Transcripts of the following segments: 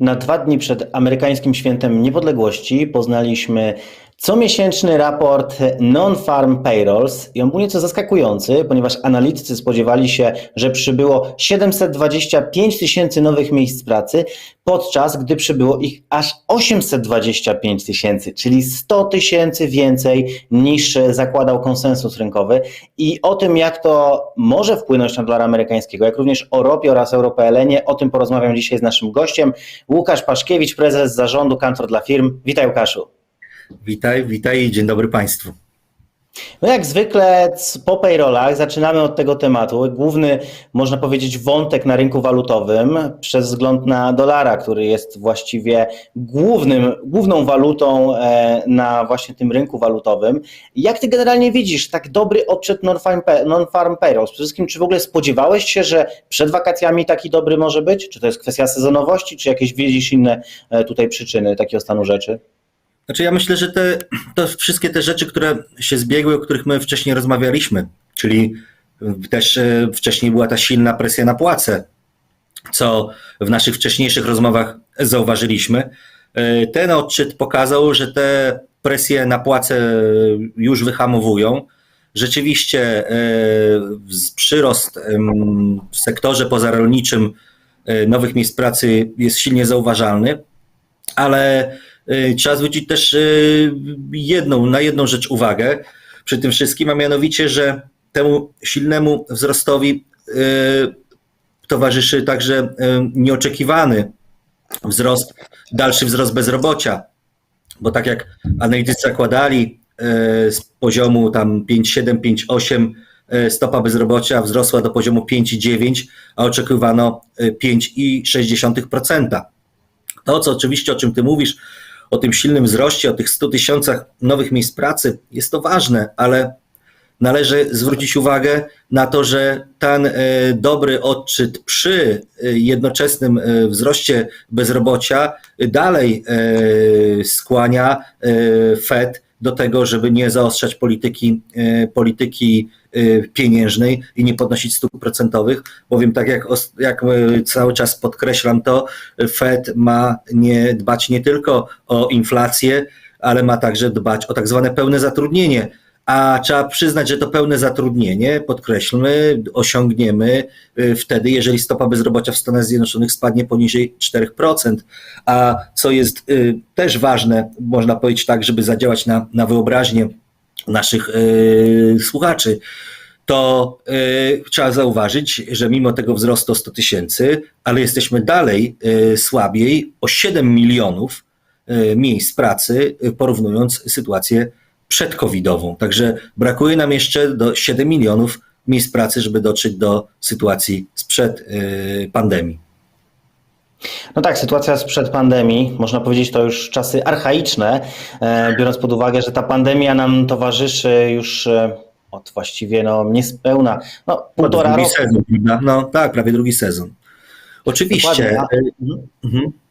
Na dwa dni przed amerykańskim świętem niepodległości poznaliśmy comiesięczny raport Non-Farm Payrolls i on był nieco zaskakujący, ponieważ analitycy spodziewali się, że przybyło 725 tysięcy nowych miejsc pracy, podczas gdy przybyło ich aż 825 tysięcy, czyli 100 tysięcy więcej niż zakładał konsensus rynkowy. I o tym, jak to może wpłynąć na dolar amerykańskiego, jak również o ropie oraz Europelenie, o tym porozmawiam dzisiaj z naszym gościem, Łukasz Paszkiewicz, prezes zarządu Kantor dla Firm. Witaj Łukaszu. Witaj, witaj i dzień dobry Państwu. No jak zwykle po payrollach zaczynamy od tego tematu. Główny, można powiedzieć, wątek na rynku walutowym przez wzgląd na dolara, który jest właściwie głównym, główną walutą e, na właśnie tym rynku walutowym. Jak ty generalnie widzisz tak dobry odczyt non-farm, non-farm payrolls? Przede wszystkim, czy w ogóle spodziewałeś się, że przed wakacjami taki dobry może być? Czy to jest kwestia sezonowości, czy jakieś widzisz inne e, tutaj przyczyny takiego stanu rzeczy? Znaczy ja myślę, że te to wszystkie te rzeczy, które się zbiegły, o których my wcześniej rozmawialiśmy, czyli też e, wcześniej była ta silna presja na płace, co w naszych wcześniejszych rozmowach zauważyliśmy. E, ten odczyt pokazał, że te presje na płace już wyhamowują. Rzeczywiście e, przyrost w sektorze pozarolniczym nowych miejsc pracy jest silnie zauważalny, ale Trzeba zwrócić też jedną, na jedną rzecz uwagę przy tym wszystkim, a mianowicie, że temu silnemu wzrostowi towarzyszy także nieoczekiwany wzrost, dalszy wzrost bezrobocia, bo tak jak analitycy zakładali z poziomu tam 5,7, 5,8 stopa bezrobocia wzrosła do poziomu 5,9, a oczekiwano 5,6%. To, co oczywiście, o czym ty mówisz, o tym silnym wzroście, o tych 100 tysiącach nowych miejsc pracy, jest to ważne, ale należy zwrócić uwagę na to, że ten dobry odczyt przy jednoczesnym wzroście bezrobocia dalej skłania Fed do tego, żeby nie zaostrzać polityki, polityki pieniężnej i nie podnosić stóp procentowych, bowiem tak jak, jak cały czas podkreślam to, Fed ma nie dbać nie tylko o inflację, ale ma także dbać o tak zwane pełne zatrudnienie. A trzeba przyznać, że to pełne zatrudnienie, podkreślmy, osiągniemy wtedy, jeżeli stopa bezrobocia w Stanach Zjednoczonych spadnie poniżej 4%. A co jest też ważne, można powiedzieć tak, żeby zadziałać na, na wyobraźnię naszych yy, słuchaczy, to yy, trzeba zauważyć, że mimo tego wzrostu o 100 tysięcy, ale jesteśmy dalej yy, słabiej o 7 milionów miejsc pracy, porównując sytuację przedcovidową. Także brakuje nam jeszcze do 7 milionów miejsc pracy, żeby dotrzeć do sytuacji sprzed pandemii. No tak, sytuacja sprzed pandemii, można powiedzieć, to już czasy archaiczne, biorąc pod uwagę, że ta pandemia nam towarzyszy już od właściwie no, niespełna no, półtora drugi roku. Sezon, no tak, prawie drugi sezon. Oczywiście. Mhm. Tak,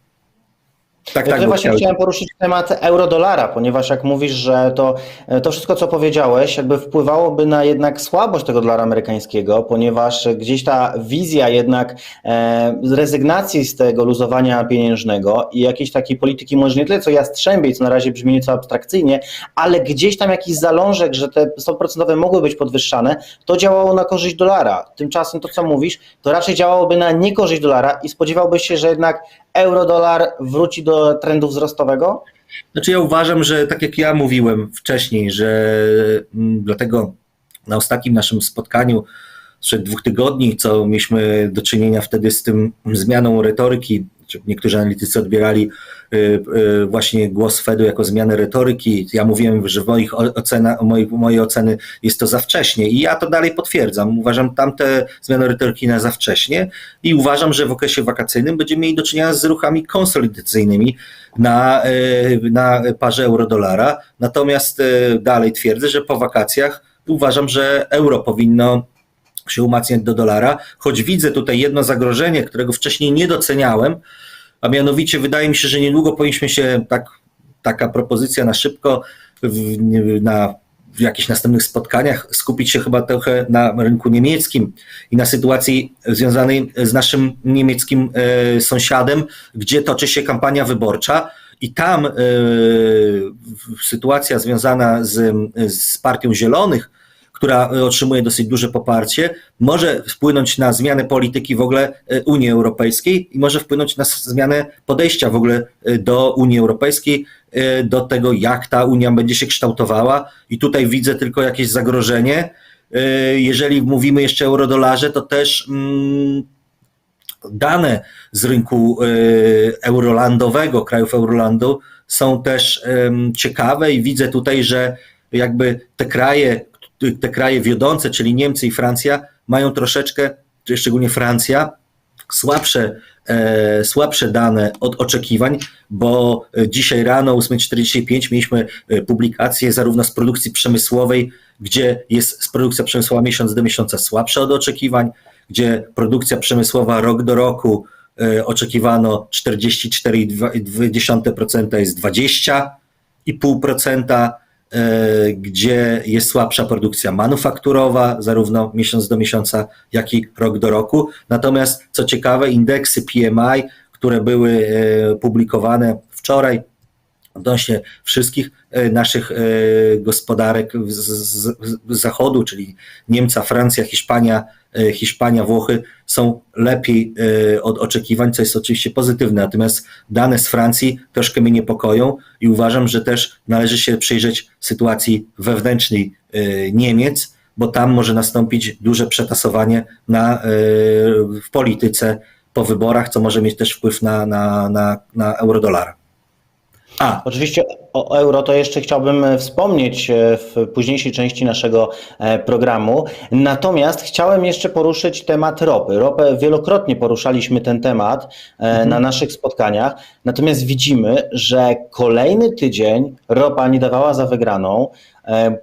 tak, ja właśnie chciałem. poruszyć temat euro-dolara, ponieważ jak mówisz, że to, to wszystko, co powiedziałeś, jakby wpływałoby na jednak słabość tego dolara amerykańskiego, ponieważ gdzieś ta wizja jednak e, rezygnacji z tego luzowania pieniężnego i jakiejś takiej polityki może nie tyle co jastrzębiej, co na razie brzmi nieco abstrakcyjnie, ale gdzieś tam jakiś zalążek, że te stopy procentowe mogły być podwyższane, to działało na korzyść dolara. Tymczasem to, co mówisz, to raczej działałoby na niekorzyść dolara i spodziewałbyś się, że jednak euro-dolar wróci do trendu wzrostowego? Znaczy ja uważam, że tak jak ja mówiłem wcześniej, że dlatego na ostatnim naszym spotkaniu sprzed dwóch tygodni, co mieliśmy do czynienia wtedy z tym zmianą retoryki, niektórzy analitycy odbierali właśnie głos Fedu jako zmianę retoryki. Ja mówiłem, że w moich ocena, moich, mojej oceny jest to za wcześnie i ja to dalej potwierdzam. Uważam tamte zmiany retoryki na za wcześnie i uważam, że w okresie wakacyjnym będziemy mieli do czynienia z ruchami konsolidacyjnymi na, na parze euro-dolara. Natomiast dalej twierdzę, że po wakacjach uważam, że euro powinno się umacniać do dolara, choć widzę tutaj jedno zagrożenie, którego wcześniej nie doceniałem, a mianowicie wydaje mi się, że niedługo powinniśmy się, tak, taka propozycja na szybko, w, na w jakichś następnych spotkaniach skupić się chyba trochę na rynku niemieckim i na sytuacji związanej z naszym niemieckim e, sąsiadem, gdzie toczy się kampania wyborcza. I tam e, sytuacja związana z, z Partią Zielonych, która otrzymuje dosyć duże poparcie, może wpłynąć na zmianę polityki w ogóle Unii Europejskiej i może wpłynąć na zmianę podejścia w ogóle do Unii Europejskiej, do tego, jak ta Unia będzie się kształtowała. I tutaj widzę tylko jakieś zagrożenie. Jeżeli mówimy jeszcze o eurodolarze, to też mm, dane z rynku eurolandowego, krajów Eurolandu są też ciekawe i widzę tutaj, że jakby te kraje, te kraje wiodące, czyli Niemcy i Francja, mają troszeczkę, szczególnie Francja, słabsze, e, słabsze dane od oczekiwań, bo dzisiaj rano o 8.45 mieliśmy publikację zarówno z produkcji przemysłowej, gdzie jest produkcja przemysłowa miesiąc do miesiąca słabsza od oczekiwań, gdzie produkcja przemysłowa rok do roku e, oczekiwano 44,2% jest 20,5%, e, gdzie jest słabsza produkcja manufakturowa, zarówno miesiąc do miesiąca, jak i rok do roku. Natomiast co ciekawe, indeksy PMI, które były e, publikowane wczoraj, odnośnie wszystkich naszych gospodarek z zachodu, czyli Niemca, Francja, Hiszpania, Hiszpania, Włochy są lepiej od oczekiwań, co jest oczywiście pozytywne. Natomiast dane z Francji troszkę mnie niepokoją i uważam, że też należy się przyjrzeć sytuacji wewnętrznej Niemiec, bo tam może nastąpić duże przetasowanie na, w polityce po wyborach, co może mieć też wpływ na, na, na, na eurodolara. A. Oczywiście o euro to jeszcze chciałbym e, wspomnieć e, w późniejszej części naszego e, programu. Natomiast chciałem jeszcze poruszyć temat ropy. Ropę wielokrotnie poruszaliśmy ten temat mhm. na naszych spotkaniach. Natomiast widzimy, że kolejny tydzień ropa nie dawała za wygraną.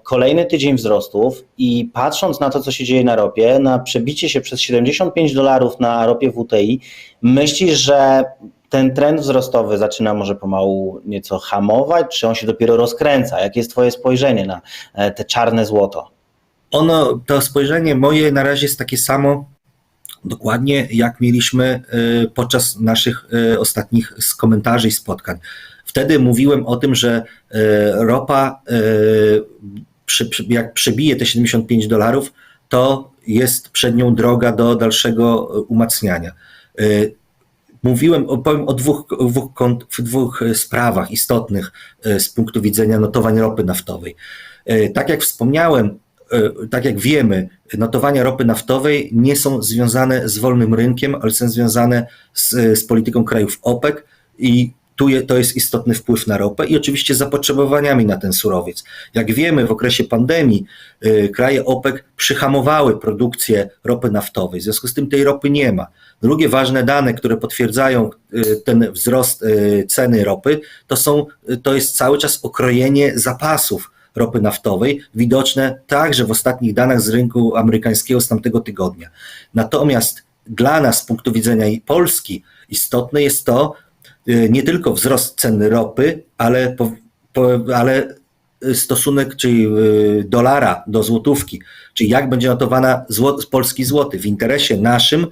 Kolejny tydzień wzrostów i patrząc na to, co się dzieje na ropie, na przebicie się przez 75 dolarów na ropie WTI, myślisz, że ten trend wzrostowy zaczyna może pomału nieco hamować, czy on się dopiero rozkręca? Jakie jest Twoje spojrzenie na e, te czarne złoto? Ono, to spojrzenie moje na razie jest takie samo, dokładnie jak mieliśmy e, podczas naszych e, ostatnich komentarzy i spotkań. Wtedy mówiłem o tym, że ropa, jak przebije te 75 dolarów, to jest przed nią droga do dalszego umacniania. Mówiłem, o dwóch, dwóch, dwóch sprawach istotnych e, z punktu widzenia notowań ropy naftowej. E, tak jak wspomniałem, e, tak jak wiemy, notowania ropy naftowej nie są związane z wolnym rynkiem, ale są związane z, z polityką krajów OPEC i tu je, to jest istotny wpływ na ropę i oczywiście zapotrzebowaniami na ten surowiec. Jak wiemy, w okresie pandemii y, kraje OPEC przyhamowały produkcję ropy naftowej, w związku z tym tej ropy nie ma. Drugie ważne dane, które potwierdzają y, ten wzrost y, ceny ropy, to, są, to jest cały czas okrojenie zapasów ropy naftowej, widoczne także w ostatnich danych z rynku amerykańskiego z tamtego tygodnia. Natomiast dla nas z punktu widzenia Polski istotne jest to, Y, nie tylko wzrost ceny ropy, ale, po, po, ale stosunek czyli y, dolara do złotówki, czyli jak będzie notowana polski złoty. W interesie naszym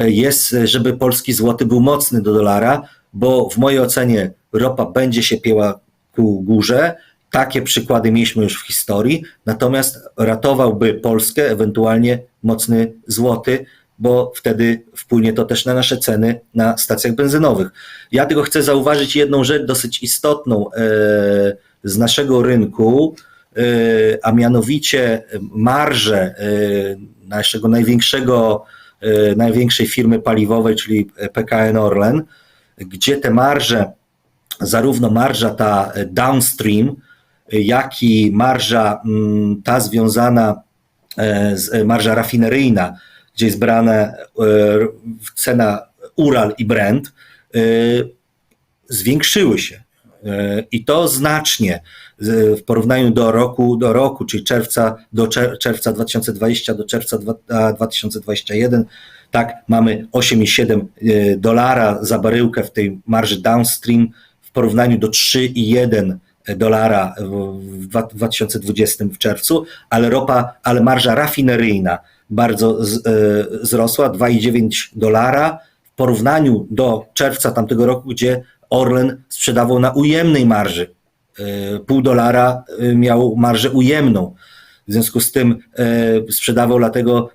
y, jest, żeby polski złoty był mocny do dolara, bo w mojej ocenie ropa będzie się pieła ku górze. Takie przykłady mieliśmy już w historii, natomiast ratowałby Polskę ewentualnie mocny złoty, bo wtedy wpłynie to też na nasze ceny na stacjach benzynowych. Ja tylko chcę zauważyć jedną rzecz dosyć istotną e, z naszego rynku, e, a mianowicie marże e, naszego największego, największej firmy paliwowej, czyli PKN Orlen, gdzie te marże, zarówno marża ta downstream, jak i marża mm, ta związana, marża rafineryjna, gdzie jest brana e, cena Ural i Brent, e, zwiększyły się. E, I to znacznie w porównaniu do roku, do roku, czyli czerwca, do czerwca 2020 do czerwca 2021, tak, mamy 8,7 dolara za baryłkę w tej marży downstream w porównaniu do 3,1 dolara w 2020 w czerwcu, ale ropa, ale marża rafineryjna bardzo z, e, wzrosła 2,9 dolara w porównaniu do czerwca tamtego roku, gdzie Orlen sprzedawał na ujemnej marży. E, Pół dolara e, miał marżę ujemną. W związku z tym sprzedawał dlatego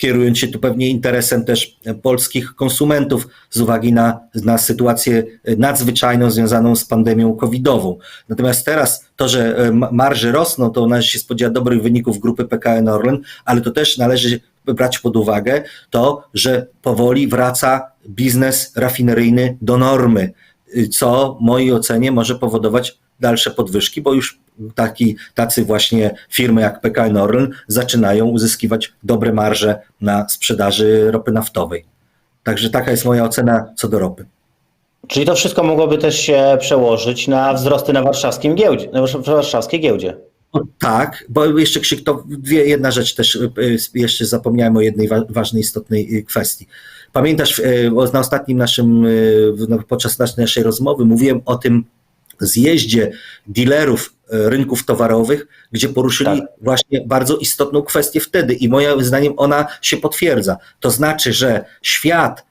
kierując się tu pewnie interesem też polskich konsumentów z uwagi na, na sytuację nadzwyczajną związaną z pandemią covidową. Natomiast teraz to, że e, ma- marże rosną, to należy się spodziewać dobrych wyników grupy PKN Orlen, ale to też należy brać pod uwagę to, że powoli wraca biznes rafineryjny do normy, y, co w mojej ocenie może powodować dalsze podwyżki, bo już taki, tacy właśnie firmy jak PKN Orlen zaczynają uzyskiwać dobre marże na sprzedaży ropy naftowej. Także taka jest moja ocena co do ropy. Czyli to wszystko mogłoby też się przełożyć na wzrosty na warszawskim giełdzie, na warszawskiej giełdzie. No tak, bo jeszcze Krzyk, to dwie, jedna rzecz też, y, y, jeszcze zapomniałem o jednej wa- ważnej, istotnej y, kwestii. Pamiętasz, na ostatnim naszym, no, podczas naszej rozmowy mówiłem o tym zjeździe dealerów y, rynków towarowych, gdzie poruszyli Tak. właśnie bardzo istotną kwestię wtedy i moim zdaniem ona się potwierdza. To znaczy, że świat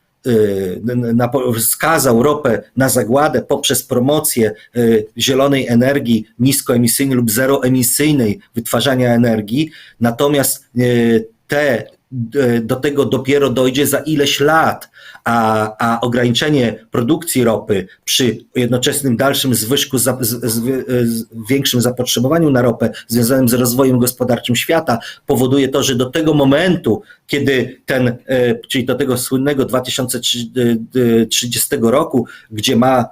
po- skazał ropę na zagładę poprzez promocję y, zielonej energii niskoemisyjnej lub zeroemisyjnej wytwarzania energii, natomiast te do tego dopiero dojdzie za ileś lat, a, a ograniczenie produkcji ropy przy jednoczesnym dalszym zwyżku, z, z, z, większym zapotrzebowaniu na ropę związanym z rozwojem gospodarczym świata powoduje to, że do tego momentu, kiedy ten, e, czyli do tego słynnego 2030 roku, gdzie ma, e,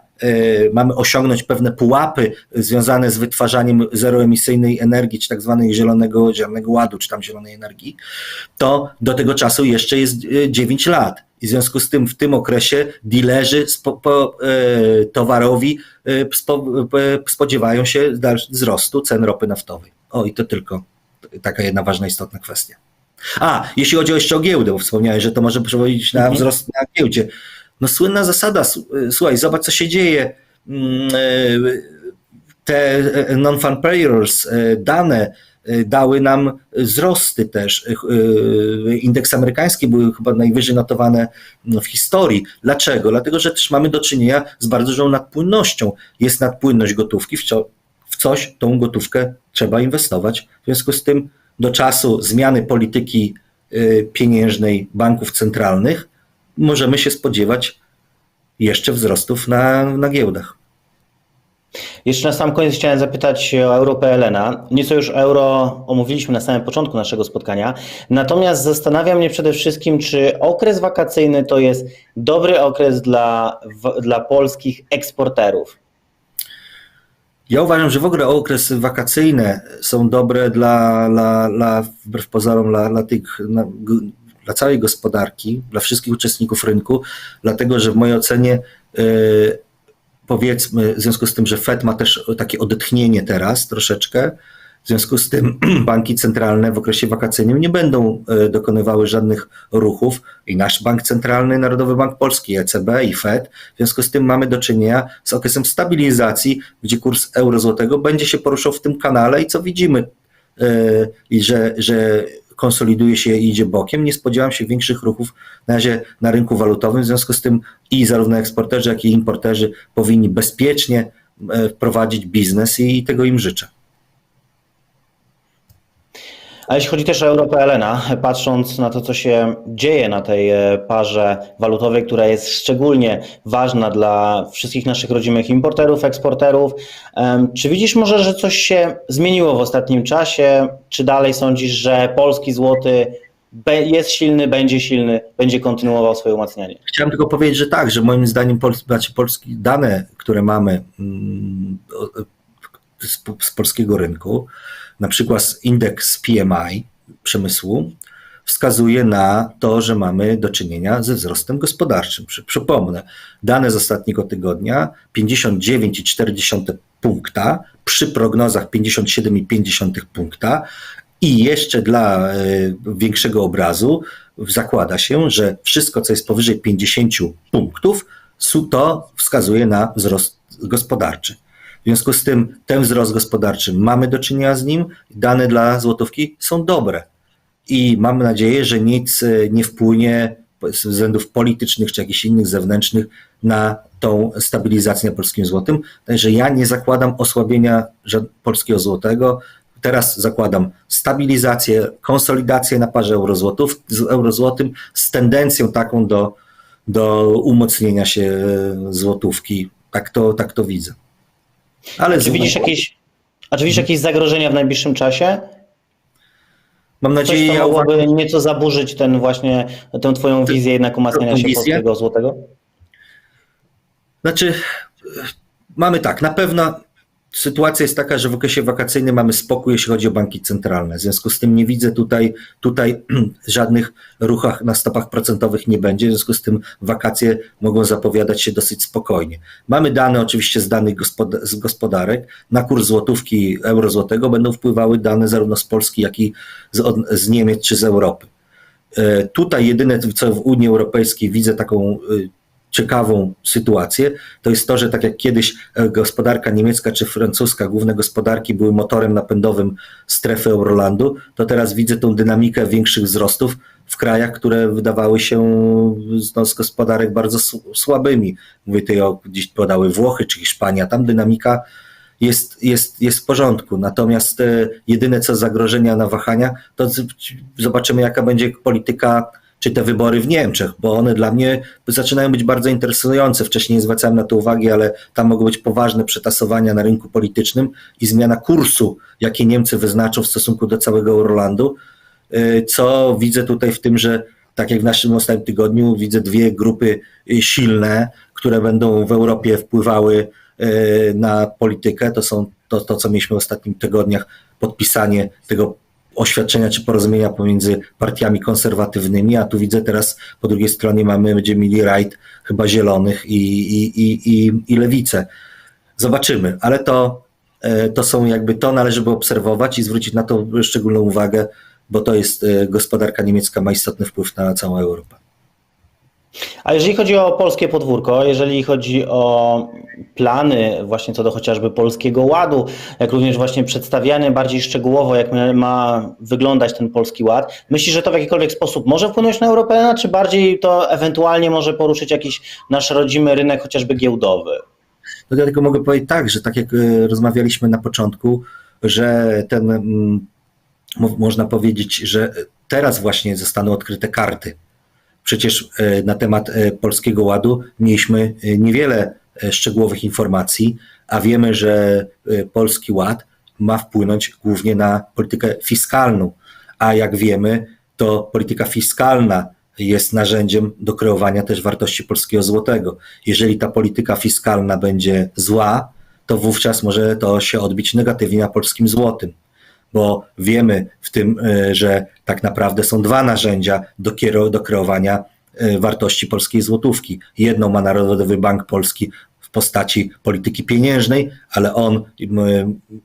mamy osiągnąć pewne pułapy związane z wytwarzaniem zeroemisyjnej energii, czy tak zwanego zielonego, zielonego ładu, czy tam zielonej energii, to do tego czasu jeszcze jest e, 9 lat. I w związku z tym w tym okresie dealerzy spo, po, e, towarowi e, spo, e, spodziewają się wzrostu cen ropy naftowej. O i to tylko taka jedna ważna, istotna kwestia. A, jeśli chodzi jeszcze o giełdę, bo wspomniałeś, że to może przewodzić na Mhm. wzrost na giełdzie. No słynna zasada, s- słuchaj, zobacz co się dzieje. Mm, e, Te e, non-farm payrolls, e, dane dały nam wzrosty też. Indeks amerykański były chyba najwyżej notowane w historii. Dlaczego? Dlatego, że też mamy do czynienia z bardzo dużą nadpłynnością. Jest nadpłynność gotówki, w co- w coś tą gotówkę trzeba inwestować. W związku z tym do czasu zmiany polityki y, pieniężnej banków centralnych możemy się spodziewać jeszcze wzrostów na, na giełdach. Jeszcze na sam koniec chciałem zapytać o euro PLN-a. Nieco już euro omówiliśmy na samym początku naszego spotkania. Natomiast zastanawia mnie przede wszystkim, czy okres wakacyjny to jest dobry okres dla, dla polskich eksporterów. Ja uważam, że w ogóle okresy wakacyjne są dobre dla, dla, dla wbrew pozorom, dla, dla, tych, dla całej gospodarki, dla wszystkich uczestników rynku, dlatego że w mojej ocenie y, powiedzmy, w związku z tym, że Fed ma też takie odetchnienie teraz troszeczkę, w związku z tym banki centralne w okresie wakacyjnym nie będą e, dokonywały żadnych ruchów i nasz bank centralny, Narodowy Bank Polski, ECB i Fed. W związku z tym mamy do czynienia z okresem stabilizacji, gdzie kurs euro złotego będzie się poruszał w tym kanale i co widzimy, e, i że, że konsoliduje się i idzie bokiem. Nie spodziewam się większych ruchów na razie na rynku walutowym. W związku z tym i zarówno eksporterzy, jak i importerzy powinni bezpiecznie e, prowadzić biznes i tego im życzę. A jeśli chodzi też o euro PLN-a, patrząc na to, co się dzieje na tej e, parze walutowej, która jest szczególnie ważna dla wszystkich naszych rodzimych importerów, eksporterów, czy widzisz może, że coś się zmieniło w ostatnim czasie? Czy dalej sądzisz, że polski złoty jest silny, będzie silny, będzie kontynuował swoje umacnianie? Chciałem tylko powiedzieć, że tak, że moim zdaniem znaczy polskie dane, które mamy mm, o- z, z polskiego rynku, na przykład indeks PMI przemysłu, wskazuje na to, że mamy do czynienia ze wzrostem gospodarczym. Przy, przypomnę, dane z ostatniego tygodnia 59,4 punkta, przy prognozach 57,5 punkta i jeszcze dla e, większego obrazu zakłada się, że wszystko, co jest powyżej 50 punktów, to wskazuje na wzrost gospodarczy. Związku z tym ten wzrost gospodarczy mamy do czynienia z nim, dane dla złotówki są dobre. I mam nadzieję, że nic e, nie wpłynie z względów politycznych czy jakichś innych zewnętrznych na tą stabilizację na polskim złotym. Także ja nie zakładam osłabienia polskiego złotego. Teraz zakładam stabilizację, konsolidację na parze eurozłotów, z eurozłotym z tendencją taką do, do umocnienia się e, złotówki. Tak to, tak to widzę. Ale Czy widzisz jakieś, a czy widzisz jakieś zagrożenia w najbliższym czasie? mam nadzieję, ja mogłoby nieco zaburzyć ten właśnie, tę twoją wizję jednak umacniania się polskiego złotego? Znaczy, mamy tak, na pewno sytuacja jest taka, że w okresie wakacyjnym mamy spokój, jeśli chodzi o banki centralne. W związku z tym nie widzę tutaj, tutaj żadnych ruchach na stopach procentowych nie będzie. W związku z tym wakacje mogą zapowiadać się dosyć spokojnie. Mamy dane oczywiście z danych z gospodarek. Na kurs złotówki eurozłotego będą wpływały dane zarówno z Polski, jak i z, z Niemiec czy z Europy. E, Tutaj jedyne, co w Unii Europejskiej widzę taką y, ciekawą sytuację, to jest to, że tak jak kiedyś e, gospodarka niemiecka czy francuska, główne gospodarki były motorem napędowym strefy Eurolandu, to teraz widzę tą dynamikę większych wzrostów w krajach, które wydawały się no, z gospodarek bardzo słabymi. Mówię tutaj o, gdzieś podały Włochy czy Hiszpania, tam dynamika jest, jest, jest w porządku. Natomiast e, jedyne co zagrożenia na wahania, to zobaczymy jaka będzie polityka czy te wybory w Niemczech, bo one dla mnie zaczynają być bardzo interesujące. Wcześniej nie zwracałem na to uwagi, ale tam mogą być poważne przetasowania na rynku politycznym i zmiana kursu, jakie Niemcy wyznaczą w stosunku do całego Eurolandu, y, co widzę tutaj w tym, że tak jak w naszym ostatnim tygodniu, widzę dwie grupy y, silne, które będą w Europie wpływały y, na politykę. To są to, to co mieliśmy w ostatnich tygodniach, podpisanie tego oświadczenia czy porozumienia pomiędzy partiami konserwatywnymi, a tu widzę teraz po drugiej stronie mamy, będziemy mieli rajd chyba zielonych i, i, i, i, i lewicę. Zobaczymy, ale to, e, to są jakby to należy by obserwować i zwrócić na to szczególną uwagę, bo to jest e, gospodarka niemiecka ma istotny wpływ na całą Europę. A jeżeli chodzi o polskie podwórko, jeżeli chodzi o plany właśnie co do chociażby Polskiego Ładu, jak również właśnie przedstawiany bardziej szczegółowo, jak ma- wyglądać ten Polski Ład, myślisz, że to w jakikolwiek sposób może wpłynąć na Europę, czy bardziej to ewentualnie może poruszyć jakiś nasz rodzimy rynek, chociażby giełdowy? No ja tylko mogę powiedzieć tak, że tak jak e, rozmawialiśmy na początku, że ten, mm, mo- można powiedzieć, że teraz właśnie zostaną odkryte karty. Przecież e, na temat e, Polskiego Ładu mieliśmy e, niewiele szczegółowych informacji, a wiemy, że Polski Ład ma wpłynąć głównie na politykę fiskalną. A jak wiemy, to polityka fiskalna jest narzędziem do kreowania też wartości polskiego złotego. Jeżeli ta polityka fiskalna będzie zła, to wówczas może to się odbić negatywnie na polskim złotym bo wiemy w tym, e, że tak naprawdę są dwa narzędzia do, kiero- do kreowania e, wartości polskiej złotówki. Jedną ma Narodowy Bank Polski w postaci polityki pieniężnej, ale on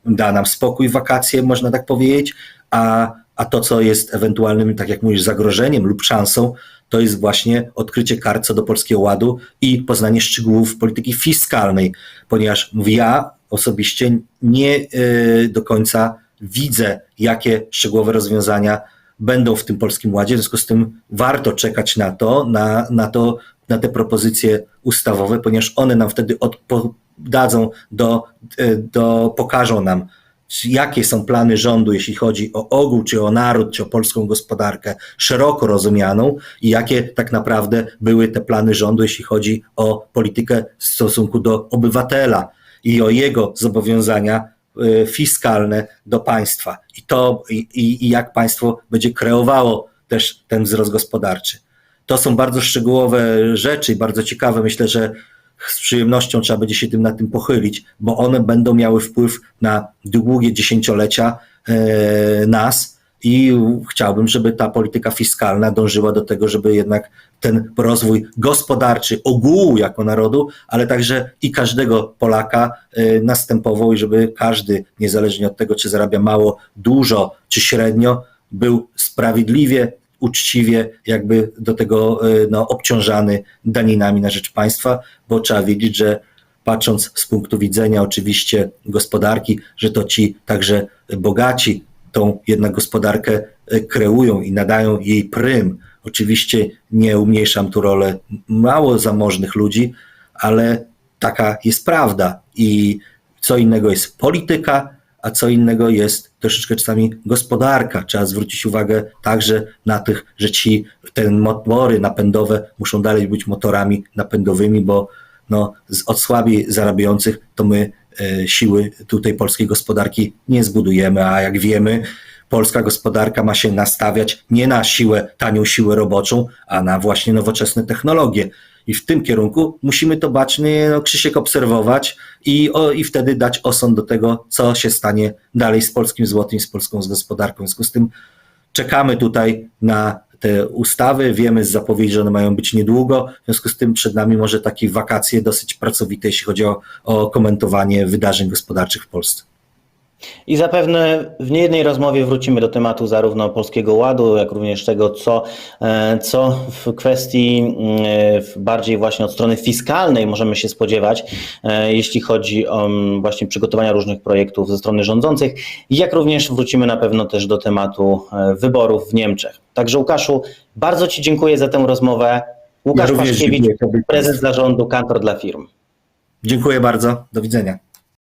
da nam spokój wakacje, można tak powiedzieć, a, a to, co jest ewentualnym, tak jak mówisz, zagrożeniem lub szansą, to jest właśnie odkrycie kart co do Polskiego Ładu i poznanie szczegółów polityki fiskalnej, ponieważ ja osobiście nie e, do końca widzę, jakie szczegółowe rozwiązania będą w tym polskim ładzie. W związku z tym warto czekać na to, na, na to, na te propozycje ustawowe, ponieważ one nam wtedy dadzą do, e, do, pokażą nam, jakie są plany rządu, jeśli chodzi o ogół, czy o naród, czy o polską gospodarkę szeroko rozumianą i jakie tak naprawdę były te plany rządu, jeśli chodzi o politykę w stosunku do obywatela i o jego zobowiązania fiskalne do państwa i to i, i, i jak państwo będzie kreowało też ten wzrost gospodarczy. To są bardzo szczegółowe rzeczy i bardzo ciekawe. Myślę, że z przyjemnością trzeba będzie się tym na tym pochylić, bo one będą miały wpływ na długie dziesięciolecia e, nas i chciałbym, żeby ta polityka fiskalna dążyła do tego, żeby jednak ten rozwój gospodarczy ogółu jako narodu, ale także i każdego Polaka e, następował i żeby każdy, niezależnie od tego, czy zarabia mało, dużo czy średnio, był sprawiedliwie, uczciwie jakby do tego no, obciążany daninami na rzecz państwa, bo trzeba wiedzieć, że patrząc z punktu widzenia oczywiście gospodarki, że to ci także bogaci tą jednak gospodarkę e, kreują i nadają jej prym. Oczywiście nie umniejszam tu rolę mało zamożnych ludzi, ale taka jest prawda. I co innego jest polityka, a co innego jest troszeczkę czasami gospodarka. Trzeba zwrócić uwagę także na tych, że ci te motory napędowe muszą dalej być motorami napędowymi, bo no, od słabiej zarabiających to my siły tutaj polskiej gospodarki nie zbudujemy, a jak wiemy, polska gospodarka ma się nastawiać nie na siłę, tanią siłę roboczą, a na właśnie nowoczesne technologie. I w tym kierunku musimy to bacznie, no, Krzysiek, obserwować i, o, i wtedy dać osąd do tego, co się stanie dalej z polskim złotym, z polską gospodarką. W związku z tym czekamy tutaj na te ustawy, wiemy z zapowiedzi, że one mają być niedługo, w związku z tym przed nami może takie wakacje dosyć pracowite, jeśli chodzi o, o komentowanie wydarzeń gospodarczych w Polsce. I zapewne w niejednej rozmowie wrócimy do tematu zarówno Polskiego Ładu, jak również tego, co, e, co w kwestii mm, w bardziej właśnie od strony fiskalnej możemy się spodziewać, e, jeśli chodzi o mm, właśnie przygotowania różnych projektów ze strony rządzących, jak również wrócimy na pewno też do tematu e, wyborów w Niemczech. Także Łukaszu, bardzo Ci dziękuję za tę rozmowę. Łukasz również Paszkiewicz, prezes zarządu Kantor dla Firm. Dziękuję bardzo, do widzenia.